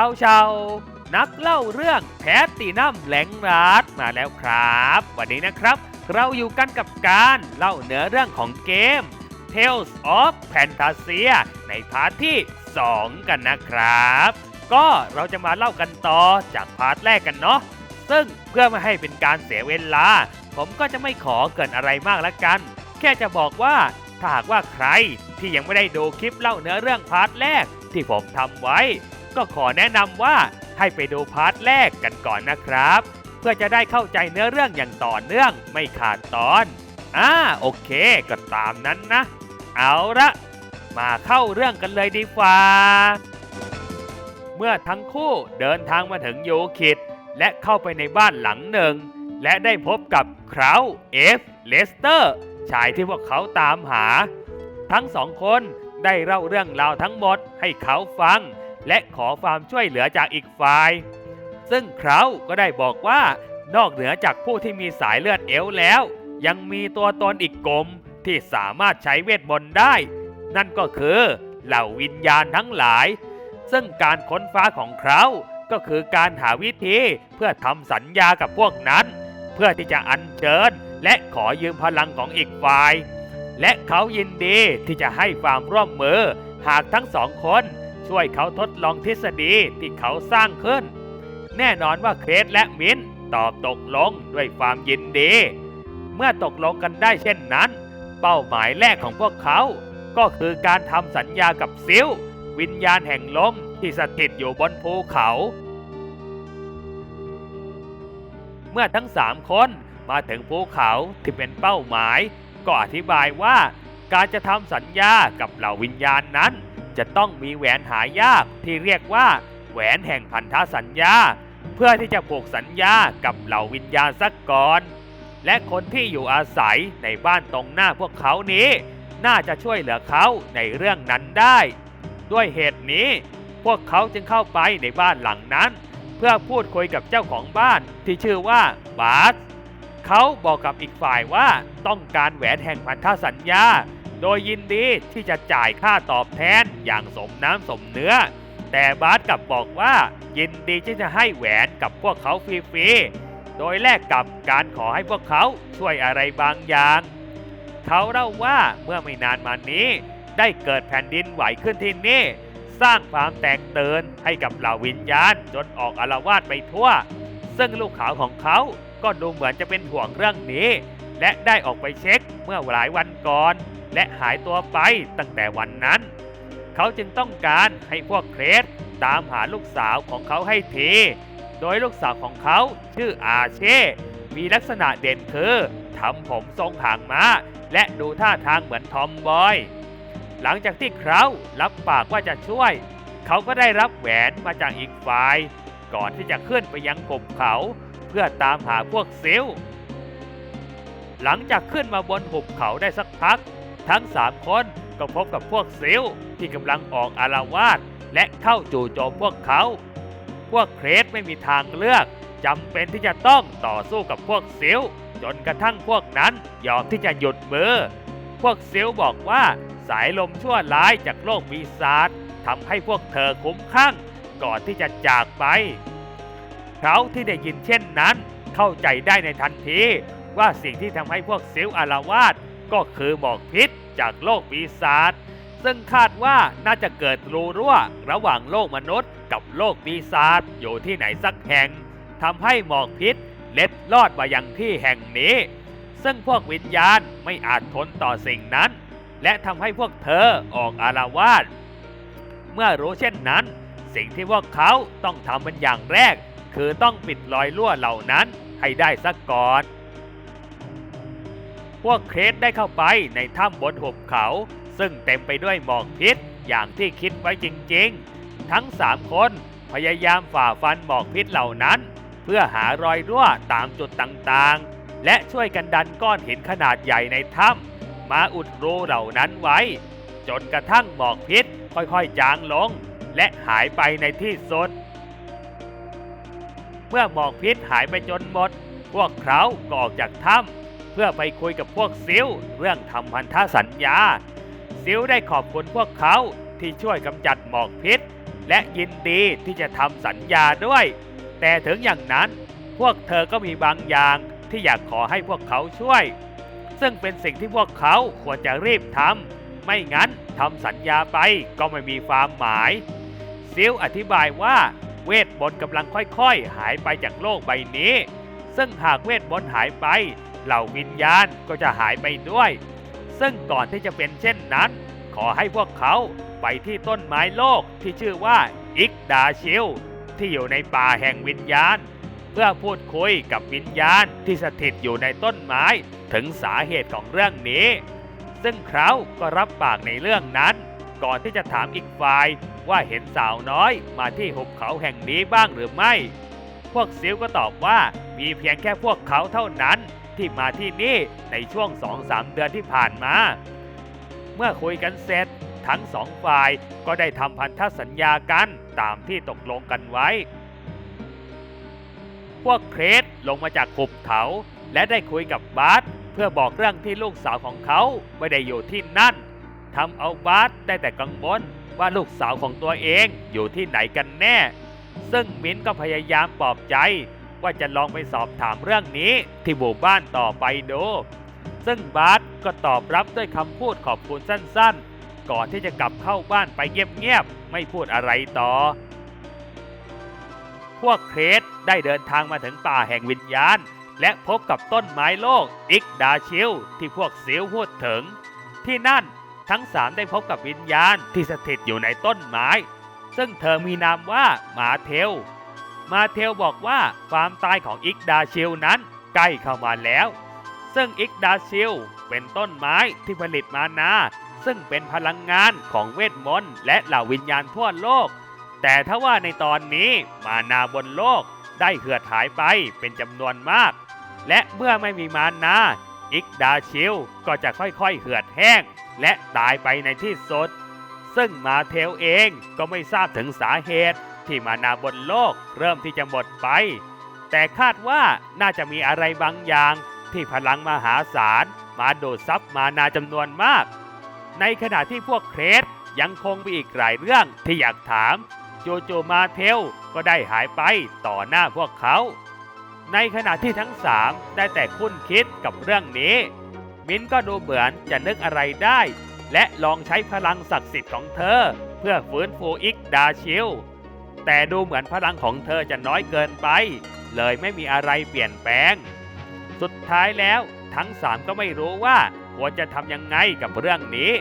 ชาวชาวนักเล่าเรื่องแพตตินัมแหลงรัดมาแล้วครับ วันนี้นะครับ เราอยู่กันกับการเล่าเนื้อเรื่องของเกม Tales of Fantasia ในพาร์ทที่ 2 กันนะครับ ก็เราจะมาเล่ากันต่อจากพาร์ทแรกกันเนาะซึ่งเพื่อไม่ให้เป็นการเสียเวลา ผมก็จะไม่ขอเกินอะไรมากละกัน แค่จะบอกว่าถ้าหากว่าใครที่ยังไม่ได้ดูคลิปเล่าเนื้อเรื่องพาร์ทแรกที่ผมทำไว้ ก็ขอแนะนำว่าให้ไปดูพาร์ทแรกกันก่อนนะครับ เพื่อจะได้เข้าใจเนื้อเรื่องอย่างต่อเนื่องไม่ขาดตอนอ่าโอเคก็ตามนั้นนะ เอาละมาเข้าเรื่องกันเลยดีกว่า เมื่อทั้งคู่เดินทางมาถึงโยคิด และเข้าไปในบ้านหลังหนึ่ง และได้พบกับคราวเอฟเลสเตอร์ชายที่พวกเขาตามหา ทั้งสองคนได้เล่าเรื่องราวทั้งหมดให้เขาฟัง และขอความช่วยเหลือจากอีกฝ่าย ซึ่งเขาก็ได้บอกว่านอกเหนือจากผู้ที่มีสายเลือดเอลแล้ว ยังมีตัวตนอีกกลุ่มที่สามารถใช้เวทมนต์ได้ นั่นก็คือเหล่าวิญญาณทั้งหลาย ซึ่งการค้นฟ้าของเขาก็คือการหาวิธีเพื่อทำสัญญากับพวกนั้น เพื่อที่จะอัญเชิญและขอยืมพลังของอีกฝ่าย และเขายินดีที่จะให้ความร่วมมือ หากทั้งสองคน ช่วยเขาทดลองทฤษฎีที่เขาสร้างขึ้น แน่นอนว่าเครสและมินตอบตกลงด้วยความยินดี เมื่อตกลงกันได้เช่นนั้น เป้าหมายแรกของพวกเขา ก็คือการทำสัญญากับซิลวิญญาณแห่งลมที่สถิตอยู่บนภูเขา เมื่อทั้งสามคนมาถึงภูเขาที่เป็นเป้าหมาย ก็อธิบายว่าการจะทำสัญญากับเหล่าวิญญาณนั้น จะต้องมีแหวนหายากที่เรียกว่าแหวนแห่งพันธสัญญา เพื่อที่จะผูกสัญญากับเหล่าวิญญาณสักก่อน และคนที่อยู่อาศัยในบ้านตรงหน้าพวกเขานี้ น่าจะช่วยเหลือเขาในเรื่องนั้นได้ ด้วยเหตุนี้ พวกเขาจึงเข้าไปในบ้านหลังนั้น เพื่อพูดคุยกับเจ้าของบ้านที่ชื่อว่าบาสเขาบอกกับอีกฝ่ายว่าต้องการแหวนแห่งพันธสัญญา โดยยินดีที่จะจ่ายค่าตอบแทน อย่างสมน้ำสมเนื้อ แต่บาสกลับบอกว่ายินดีที่จะให้แหวนกับพวกเขาฟรีๆ โดยแลกกับการขอให้พวกเขาช่วยอะไรบางอย่าง เขาเล่าว่าเมื่อไม่นานมานี้ ได้เกิดแผ่นดินไหวขึ้นที่นี่ สร้างความแตกตื่นให้กับเหล่าวิญญาณจนออกอารวาสไปทั่ว ซึ่งลูกขาวของเขาก็ดูเหมือนจะเป็นห่วงเรื่องนี้ และได้ออกไปเช็คเมื่อหลายวันก่อน และหายตัวไปตั้งแต่วันนั้น เขาจึงต้องการให้พวกเครสตามหาลูกสาวของเขาให้ที โดยลูกสาวของเขาชื่ออาเช่ มีลักษณะเด่นคือทำผมทรงหางม้า และดูท่าทางเหมือนทอมบอย หลังจากที่เขารับปากว่าจะช่วย เขาก็ได้รับแหวนมาจากอีกฝ่าย ก่อนที่จะขึ้นไปยังกบเขาเพื่อตามหาพวกซิลหลังจากขึ้นมาบนหุบเขาได้สักพัก ทั้งสามคน ก็พบกับพวกซิลที่กำลังออกอารวาสและเข้าจู่โจมพวกเขา พวกเครสไม่มีทางเลือกจำเป็นที่จะต้องต่อสู้กับพวกซิลจนกระทั่งพวกนั้นยอมที่จะหยุดมือ พวกซิลบอกว่าสายลมชั่วร้ายจากโลกปีศาจทำให้พวกเธอคุ้มข้างก่อนที่จะจากไป เขาที่ได้ยินเช่นนั้น เข้าใจได้ในทันทีว่าสิ่งที่ทำให้พวกซิลอารวาสก็คือหมอกพิษ จากโลกปีศาจซึ่งคาดว่าน่าจะเกิดรูรั่วระหว่างโลกมนุษย์กับโลกปีศาจอยู่ที่ไหนสักแห่งทำให้หมอกพิษเล็ดลอดมายังที่แห่งนี้ ซึ่งพวกวิญญาณไม่อาจทนต่อสิ่งนั้น และทำให้พวกเธอออกอารวาสเมื่อรู้เช่นนั้น สิ่งที่พวกเขาต้องทำเป็นอย่างแรก คือต้องปิดรอยรั่วเหล่านั้นให้ได้สักก่อน วกเครสได้เข้าไปในถ้ำบนหุบเขา ซึ่งเต็มไปด้วยหมอกพิษอย่างที่คิดไว้จริงๆ ทั้งสามคนพยายามฝ่าฟันหมอกพิษเหล่านั้น เพื่อหารอยรั่วตามจุดต่างๆ และช่วยกันดันก้อนหินขนาดใหญ่ในถ้ำมาอุดรูเหล่านั้นไว้ จนกระทั่งหมอกพิษค่อยๆ จางลง และหายไปในที่สุด เมื่อหมอกพิษหายไปจนหมด พวกเขาก็ออกจากถ้ำ พื่อไปคุยกับพวกซิลเรื่องทำพันธสัญญา ซิลได้ขอบคุณพวกเขาที่ช่วยกำจัดหมอกพิษ และยินดีที่จะทำสัญญาด้วย แต่ถึงอย่างนั้นพวกเธอก็มีบางอย่างที่อยากขอให้พวกเขาช่วย ซึ่งเป็นสิ่งที่พวกเขาควรจะรีบทำไม่งั้นทำสัญญาไปก็ไม่มีความหมาย ซิลอธิบายว่าเวทมนต์กำลังค่อยๆ หายไปจากโลกใบนี้ ซึ่งหากเวทมนต์หายไป เหล่าวิญญาณก็จะหายไปด้วย ซึ่งก่อนที่จะเป็นเช่นนั้น ขอให้พวกเขาไปที่ต้นไม้โลกที่ชื่อว่าอิกดาชิลที่อยู่ในป่าแห่งวิญญาณ เพื่อพูดคุยกับวิญญาณที่สถิตอยู่ในต้นไม้ถึงสาเหตุของเรื่องนี้ ซึ่งเขาก็รับปากในเรื่องนั้น ก่อนที่จะถามอีกฝ่ายว่าเห็นสาวน้อยมาที่หุบเขาแห่งนี้บ้างหรือไม่ พวกซิลก็ตอบว่ามีเพียงแค่พวกเขาเท่านั้น ที่มาที่นี่ในช่วง 2-3 เดือนที่ผ่านมา เมื่อคุยกันเสร็จ ทั้งสองฝ่ายก็ได้ทำพันธสัญญากันตามที่ตกลงกันไว้ พวกเครสลงมาจากหุบเขาและได้คุยกับบาสเพื่อบอกเรื่องที่ลูกสาวของเขาไม่ได้อยู่ที่นั่นทำเอาบาสได้แต่กังวลว่าลูกสาวของตัวเองอยู่ที่ไหนกันแน่ ซึ่งมิ้นก็พยายามปลอบใจ ว่าจะลองไปสอบถามเรื่องนี้ที่หมู่บ้านต่อไปดู ซึ่งบาสก็ตอบรับด้วยคำพูดขอบคุณสั้นๆ ก่อนที่จะกลับเข้าบ้านไปเงียบๆ ไม่พูดอะไรต่อ พวกเครสได้เดินทางมาถึงป่าแห่งวิญญาณ และพบกับต้นไม้โลกอิกดาชิลที่พวกซิลพูดถึง ที่นั่นทั้งสามได้พบกับวิญญาณที่สถิตอยู่ในต้นไม้ ซึ่งเธอมีนามว่าหมาเทล มาเทลบอกว่าความตายของอิกดาชิลนั้นใกล้เข้ามาแล้ว ซึ่งอิกดาชิลเป็นต้นไม้ที่ผลิตมานา ซึ่งเป็นพลังงานของเวทมนต์และเหล่าวิญญาณทั่วโลก แต่ถ้าว่าในตอนนี้มานาบนโลกได้เหือดหายไปเป็นจำนวนมาก และเมื่อไม่มีมานาอิกดาชิลก็จะค่อยๆเหือดแห้ง และตายไปในที่สุด ซึ่งมาเทลเองก็ไม่ทราบถึงสาเหตุ ที่มานาบนโลกเริ่มที่จะหมดไป แต่คาดว่าน่าจะมีอะไรบางอย่างที่พลังมหาศาลมาดูดซับมานาจำนวนมาก ในขณะที่พวกเครสยังคงมีอีกหลายเรื่องที่อยากถาม โจู่ๆมาเทลก็ได้หายไปต่อหน้าพวกเขา ในขณะที่ทั้งสามได้แต่คุ้นคิดกับเรื่องนี้ มินก็ดูเหมือนจะนึกอะไรได้ และลองใช้พลังศักดิ์สิทธิ์ของเธอ เพื่อฟื้นฟูอิกดาชิล แต่ดูเหมือนพลังของเธอจะน้อยเกินไป เลยไม่มีอะไรเปลี่ยนแปลง สุดท้ายแล้วทั้งสามก็ไม่รู้ว่าควรจะทำยังไงกับเรื่องนี้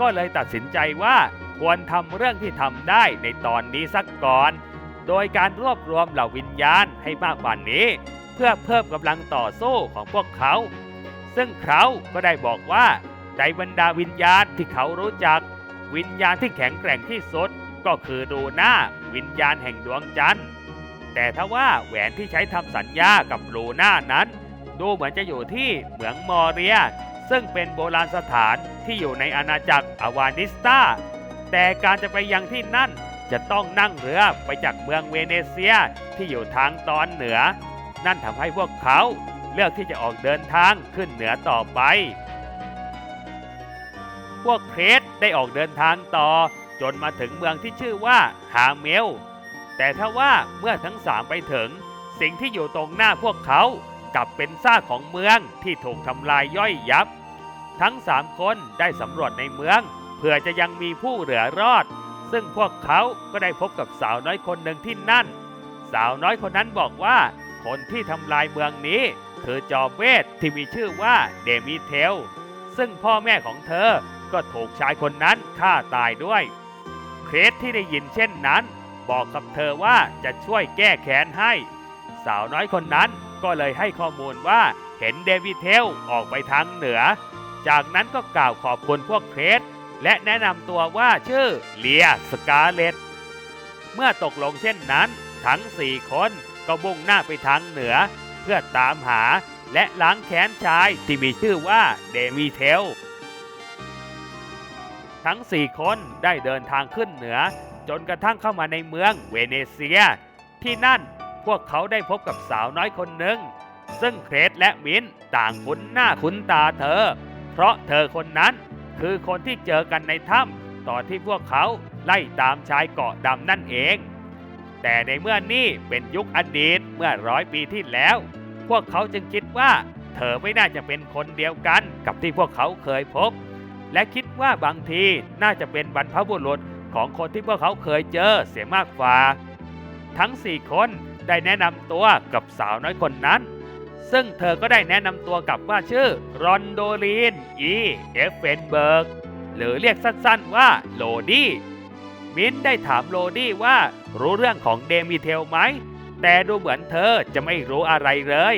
ก็เลยตัดสินใจว่าควรทำเรื่องที่ทำได้ในตอนนี้สักก่อน โดยการรวบรวมเหล่าวิญญาณให้มากกว่านี้ เพื่อเพิ่มกำลังต่อสู้ของพวกเขา ซึ่งเขาก็ได้บอกว่าในบรรดาวิญญาณที่เขารู้จัก วิญญาณที่แข็งแกร่งที่สุดก็คือดูหน้า วิญญาณแห่งดวงจันทร์ แต่ถ้าว่าแหวนที่ใช้ทำสัญญากับลูน่านั้น ดูเหมือนจะอยู่ที่เหมืองมอเรีย ซึ่งเป็นโบราณสถานที่อยู่ในอาณาจักรอวานิสตาแต่การจะไปยังที่นั่นจะต้องนั่งเรือไปจากเมืองเวเนเซียที่อยู่ทางตอนเหนือ นั่นทำให้พวกเขาเลือกที่จะออกเดินทางขึ้นเหนือต่อไป พวกเครสได้ออกเดินทางต่อ จนมาถึงเมืองที่ชื่อว่าฮาเมล แต่ถ้าว่าเมื่อทั้งสามไปถึง สิ่งที่อยู่ตรงหน้าพวกเขากลับเป็นซากของเมืองที่ถูกทำลายย่อยยับ ทั้งสามคนได้สำรวจในเมือง เพื่อจะยังมีผู้เหลือรอด ซึ่งพวกเขาก็ได้พบกับสาวน้อยคนหนึ่งที่นั่น สาวน้อยคนนั้นบอกว่า คนที่ทำลายเมืองนี้ คือจอมเวทที่มีชื่อว่าเดมิเทล ซึ่งพ่อแม่ของเธอก็ถูกชายคนนั้นฆ่าตายด้วย เครสที่ได้ยินเช่นนั้น บอกกับเธอว่าจะช่วยแก้แค้นให้ สาวน้อยคนนั้นก็เลยให้ข้อมูลว่าเห็นเดวิดเทลออกไปทางเหนือ จากนั้นก็กล่าวขอบคุณพวกเครสและแนะนำตัวว่าชื่อเลียสกาเลตเมื่อตกลงเช่นนั้น ทั้งสี่คนก็มุ่งหน้าไปทางเหนือ เพื่อตามหาและล้างแค้นชายที่มีชื่อว่าเดวิเทล ทั้งสี่คนได้เดินทางขึ้นเหนือ จนกระทั่งเข้ามาในเมืองเวเนเซีย ที่นั่นพวกเขาได้พบกับสาวน้อยคนหนึ่ง ซึ่งเครสและมินต่างคุ้นหน้าคุ้นตาเธอ เพราะเธอคนนั้นคือคนที่เจอกันในถ้ำตอนที่พวกเขาไล่ตามชายเกาะดำนั่นเอง แต่ในเมื่อนี่เป็นยุคอดีตเมื่อร้อยปีที่แล้ว พวกเขาจึงคิดว่า เธอไม่น่าจะเป็นคนเดียวกันกับที่พวกเขาเคยพบ และคิด ว่าบางทีน่าจะเป็นบรรพบุรุษของคนที่พวกเขาเคยเจอเสียมากกว่า ทั้งสี่คนได้แนะนำตัวกับสาวน้อยคนนั้น ซึ่งเธอก็ได้แนะนำตัวกับว่าชื่อรอนโดลีนอีเอฟเฟนเบิร์กหรือเรียกสั้นๆว่าโลดี้มินได้ถามโลดี้ว่ารู้เรื่องของเดมิเทลไหม แต่ดูเหมือนเธอจะไม่รู้อะไรเลย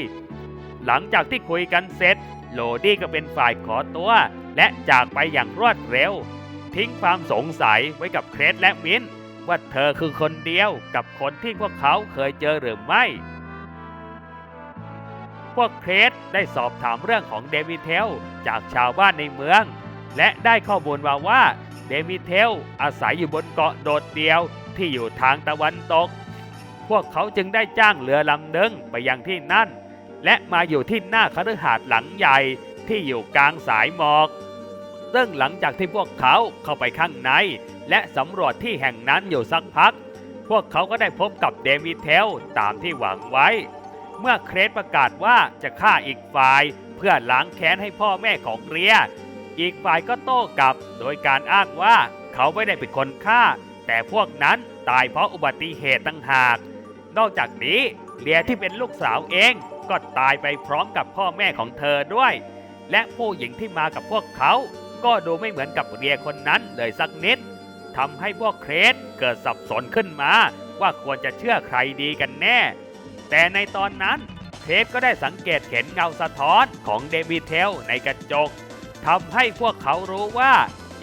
หลังจากที่คุยกันเสร็จ โลดี้ก็เป็นฝ่ายขอตัว และจากไปอย่างรวดเร็ว ทิ้งความสงสัยไว้กับเครสและมินว่าเธอคือคนเดียวกับคนที่พวกเขาเคยเจอหรือไม่ พวกเครสได้สอบถามเรื่องของเดมิเทลจากชาวบ้านในเมือง และได้ข้อมูลมาว่าเดมิเทลอาศัยอยู่บนเกาะโดดเดียวที่อยู่ทางตะวันตก พวกเขาจึงได้จ้างเรือลำหนึ่งไปยังที่นั่น และมาอยู่ที่หน้าคฤหาสน์หลังใหญ่ที่อยู่กลางสายหมอก ซึ่งหลังจากที่พวกเขาเข้าไปข้างใน และสำรวจที่แห่งนั้นอยู่สักพัก พวกเขาก็ได้พบกับเดมิเทลตามที่หวังไว้ เมื่อเครสประกาศว่าจะฆ่าอีกฝ่ายเพื่อล้างแค้นให้พ่อแม่ของเรีย อีกฝ่ายก็โต้กลับ โดยการอ้างว่าเขาไม่ได้เป็นคนฆ่า แต่พวกนั้นตายเพราะอุบัติเหตุตั้งหาก นอกจากนี้เลียที่เป็นลูกสาวเองก็ตายไปพร้อมกับพ่อแม่ของเธอด้วย และผู้หญิงที่มากับพวกเขา ก็ดูไม่เหมือนกับเรียคนนั้นเลยสักนิดทำให้พวกเครสเกิดสับสนขึ้นมา ว่าควรจะเชื่อใครดีกันแน่ แต่ในตอนนั้นเครสก็ได้สังเกตเห็นเงาสะท้อนของเดวิดเทลในกระจกทำให้พวกเขารู้ว่า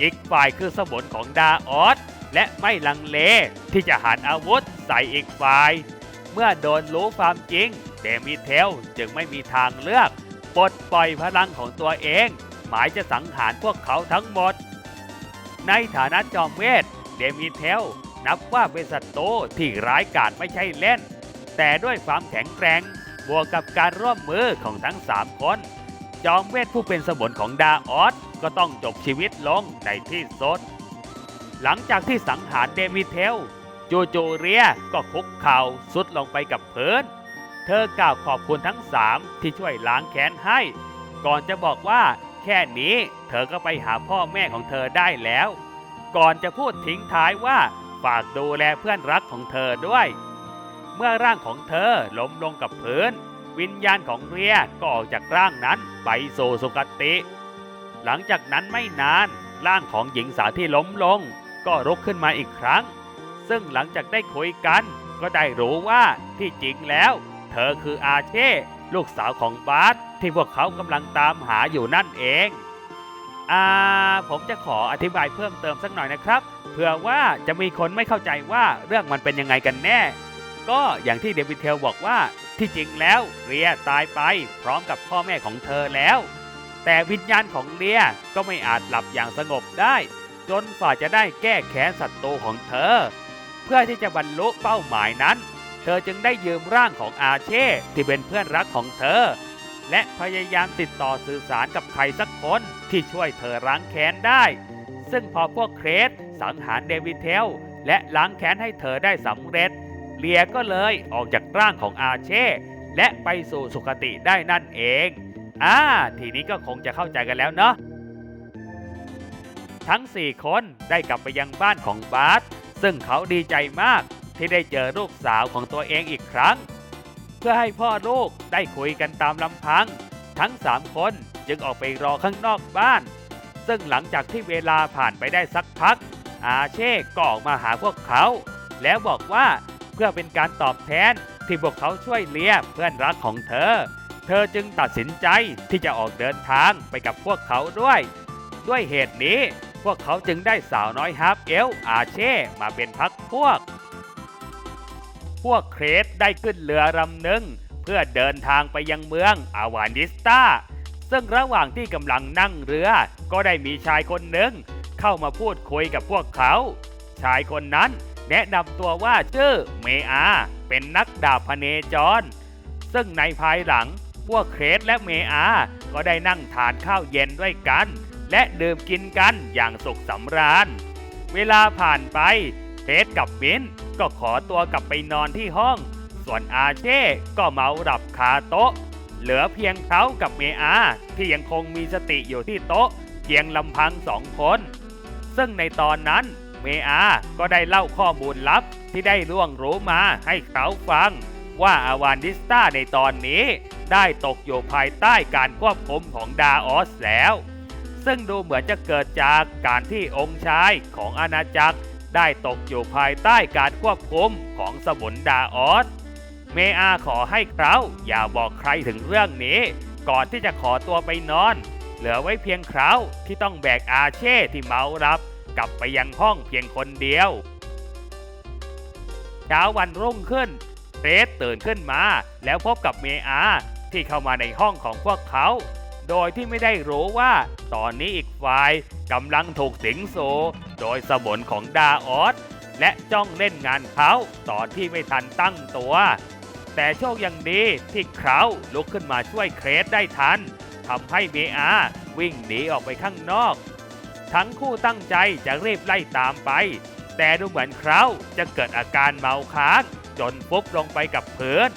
อีกฝ่ายคือสมุนของดาออสและไม่ลังเลที่จะหันอาวุธใส่อีกฝ่าย เมื่อโดนรู้ความจริง เดมิเทลจึงไม่มีทางเลือก ปลดปล่อยพลังของตัวเอง หมายจะสังหารพวกเขาทั้งหมด ในฐานะจอมเวทเดมิเทล นับว่าเป็นศัตรูที่ร้ายกาจไม่ใช่เล่น แต่ด้วยความแข็งแกร่งบวกกับการร่วมมือของทั้ง3คน จอมเวทผู้เป็นสมุนของดาออสก็ต้องจบชีวิตลงในที่สุดหลังจากที่สังหารเดมิเทลจูจูเรียก็คุกเข่าสุดลงไปกับพื้น เธอกล่าวขอบคุณทั้งสามที่ช่วยล้างแค้นให้ ก่อนจะบอกว่า แค่นี้ เธอก็ไปหาพ่อแม่ของเธอได้แล้ว ก่อนจะพูดทิ้งท้ายว่าฝากดูแลเพื่อนรักของเธอด้วย เมื่อร่างของเธอล้มลงกับพื้น วิญญาณของเรียก็ออกจากร่างนั้นไปสู่สุคติ หลังจากนั้นไม่นานร่างของหญิงสาวที่ล้มลง ก็ลุกขึ้นมาอีกครั้ง ซึ่งหลังจากได้คุยกัน ก็ได้รู้ว่าที่จริงแล้ว เธอคืออาเช่ ลูกสาวของบาสที่พวกเขากำลังตามหาอยู่นั่นเอง อ่า ผมจะขออธิบายเพิ่มเติมสักหน่อยนะครับ เผื่อว่าจะมีคนไม่เข้าใจว่าเรื่องมันเป็นยังไงกันแน่ ก็อย่างที่เดวิดเทลบอกว่าที่จริงแล้วเรียตายไปพร้อมกับพ่อแม่ของเธอแล้ว แต่วิญญาณของเรียก็ไม่อาจหลับอย่างสงบได้ จนฝ่าจะได้แก้แค้นศัตรูของเธอ เพื่อที่จะบรรลุเป้าหมายนั้น เธอจึงได้ยืมร่างของอาเช่ที่เป็นเพื่อนรักของเธอ และพยายามติดต่อสื่อสารกับใครสักคนที่ช่วยเธอล้างแค้นได้ ซึ่งพอพวกเครสสังหารเดวิดเทลและล้างแค้นให้เธอได้สำเร็จ เลียก็เลยออกจากร่างของอาเช่ และไปสู่สุคติได้นั่นเองอ่าทีนี้ก็คงจะเข้าใจกันแล้วเนาะทั้ง 4 คนได้กลับไปยังบ้านของบาสซึ่งเขาดีใจมาก ที่ได้เจอลูกสาวของตัวเองอีกครั้ง เพื่อให้พ่อลูกได้คุยกันตามลำพัง ทั้ง3คนจึงออกไปรอข้างนอกบ้าน ซึ่งหลังจากที่เวลาผ่านไปได้สักพัก อาเช่ก็ออกมาหาพวกเขา แล้วบอกว่าเพื่อเป็นการตอบแทนที่พวกเขาช่วยเลี้ยเพื่อนรักของเธอ เธอจึงตัดสินใจที่จะออกเดินทางไปกับพวกเขาด้วย ด้วยเหตุนี้พวกเขาจึงได้สาวน้อยฮาร์ปเอลอาเช่มาเป็นพักพวก พวกเครสได้ขึ้นเรือลำหนึ่งเพื่อเดินทางไปยังเมืองอาวานิสตาซึ่งระหว่างที่กำลังนั่งเรือ ก็ได้มีชายคนหนึ่งเข้ามาพูดคุยกับพวกเขา ชายคนนั้นแนะนำตัวว่าชื่อเมอา เป็นนักดาบพเนจร ซึ่งในภายหลังพวกเครสและเมอา ก็ได้นั่งทานข้าวเย็นด้วยกัน และดื่มกินกันอย่างสุขสำราญ เวลาผ่านไปเทสกับมิน ก็ขอตัวกลับไปนอนที่ห้อง ส่วนอาเช่ก็เมาหลับคาโต๊ะ เหลือเพียงเขากับเมอาที่ยังคงมีสติอยู่ที่โต๊ะ เพียงลำพังสองคน ซึ่งในตอนนั้นเมอาก็ได้เล่าข้อมูลลับที่ได้ล่วงรู้มาให้เขาฟัง ว่าอาวานดิสตาในตอนนี้ได้ตกอยู่ภายใต้การควบคุมของดาออสแล้ว ซึ่งดูเหมือนจะเกิดจากการที่องค์ชายของอาณาจักร ได้ตกอยู่ภายใต้การควบคุมของสมุนดาออส เมอาขอให้เขาอย่าบอกใครถึงเรื่องนี้ ก่อนที่จะขอตัวไปนอน เหลือไว้เพียงเขาที่ต้องแบกอาเช่ที่เมารับ กลับไปยังห้องเพียงคนเดียว เช้าวันรุ่งขึ้นเรดตื่นขึ้นมา แล้วพบกับเมอาที่เข้ามาในห้องของพวกเขา โดยที่ไม่ได้รู้ว่า ตอนนี้อีกฝ่ายกำลังถูกสิงโซ โดยสมนของดาออสและจ้องเล่นงานเขาตอนที่ไม่ทันตั้งตัว แต่โชคยังดีที่เขาลุกขึ้นมาช่วยเครสได้ทันทำให้เมอาวิ่งหนีออกไปข้างนอก ทั้งคู่ตั้งใจจะรีบไล่ตามไป แต่ดูเหมือนเขาจะเกิดอาการเมาค้างจนฟุบลงไปกับพื้น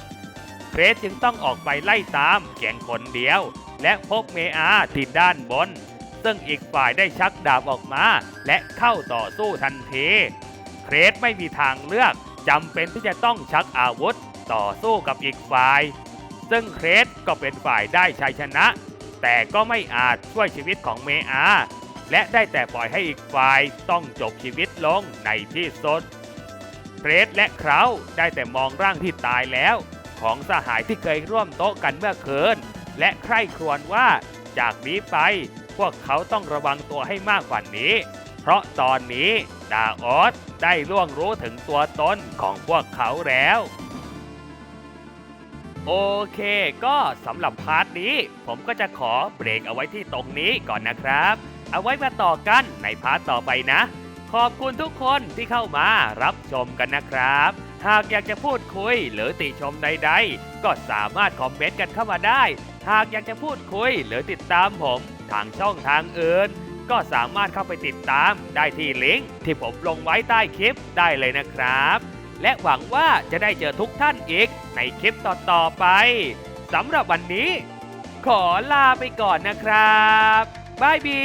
เครสจึงต้องออกไปไล่ตามเพียงคนเดียว และพบเมอาที่ด้านบน ซึ่งอีกฝ่ายได้ชักดาบออกมา และเข้าต่อสู้ทันที เครสไม่มีทางเลือกจำเป็นที่จะต้องชักอาวุธต่อสู้กับอีกฝ่าย ซึ่งเครสก็เป็นฝ่ายได้ชัยชนะ แต่ก็ไม่อาจช่วยชีวิตของเมอา และได้แต่ปล่อยให้อีกฝ่ายต้องจบชีวิตลงในที่สุดเครสและเคราได้แต่มองร่างที่ตายแล้ว ของสหายที่เคยร่วมโต๊ะกันเมื่อคืนและใคร่ครวญว่าจากนี้ไป พวกเขาต้องระวังตัวให้มากกว่านี้ เพราะตอนนี้ดาออสได้ล่วงรู้ถึงตัวตนของพวกเขาแล้ว โอเค ก็สำหรับพาร์ทนี้ ผมก็จะขอเบรกเอาไว้ที่ตรงนี้ก่อนนะครับ เอาไว้มาต่อกันในพาร์ทต่อไปนะ ขอบคุณทุกคนที่เข้ามารับชมกันนะครับหากอยากจะพูดคุยหรือติชมใด ๆ ก็สามารถคอมเมนต์กันเข้ามาได้ หากอยากจะพูดคุยหรือติดตามผม ทางช่องทางอื่น ก็สามารถเข้าไปติดตามได้ที่ลิงก์ที่ผมลงไว้ใต้คลิปได้เลยนะครับ และหวังว่าจะได้เจอทุกท่านอีกในคลิปต่อๆไปสำหรับวันนี้ ขอลาไปก่อนนะครับบายบี